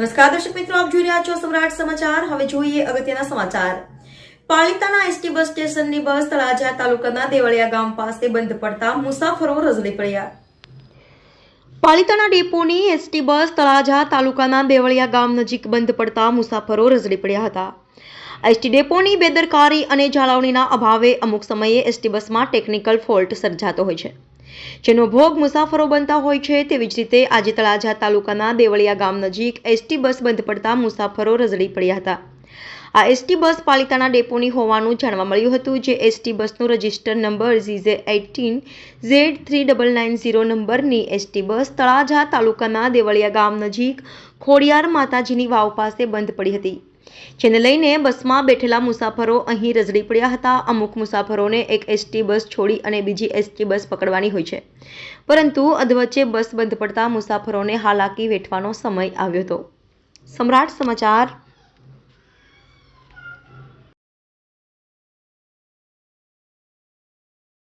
નમસ્કાર દર્શક મિત્રો, આપ જોઈ રહ્યા છો સમ્રાટ સમાચાર. હવે જોઈએ અગત્યના સમાચાર. પાલિતાના એસટી બસ સ્ટેશનની બસ તળાજા તાલુકાના દેવળિયા ગામ પાસે બંધ પડતા મુસાફરો રઝળી પડ્યા. પાલિતાના ડેપોની એસટી બસ તળાજા તાલુકાના દેવળિયા ગામ નજીક બંધ પડતા મુસાફરો રઝળી પડ્યા હતા. એસટી ડેપોની બેદરકારી અને જાળવણીના અભાવે અમુક સમયે એસટી બસમાં ટેકનિકલ ફોલ્ટ સર્જાતો હોય છે. જેનો ભોગ મુસાફરો બનતા હોય છે, તેવી જ રીતે આજે તળાજા તાલુકાના દેવળિયા ગામ નજીક એસટી બસ બંધ પડતા મુસાફરો રઝળી પડ્યા હતા. આ એસટી બસ પાલિતાના ડેપોની હોવાનું જાણવા મળ્યું હતું, જે એસટી બસનો register number G J eighteen Z three double nine zero નંબરની એસટી બસ તળાજા તાલુકાના દેવળિયા ગામ નજીક ખોડિયાર માતાજીની વાવ પાસે બંધ પડી હતી. જેને લઈને બસમાં બેઠેલા મુસાફરો અહીં રઝળી પડ્યા હતા. અમુક મુસાફરોને એક એસટી બસ છોડી અને બીજી એસટી બસ પકડવાની હોય છે. પરંતુ અધવચ્ચે બસ બંધ પડતા મુસાફરોને હાલાકી વેઠવાનો સમય આવ્યો હતો. સમ્રાટ સમાચાર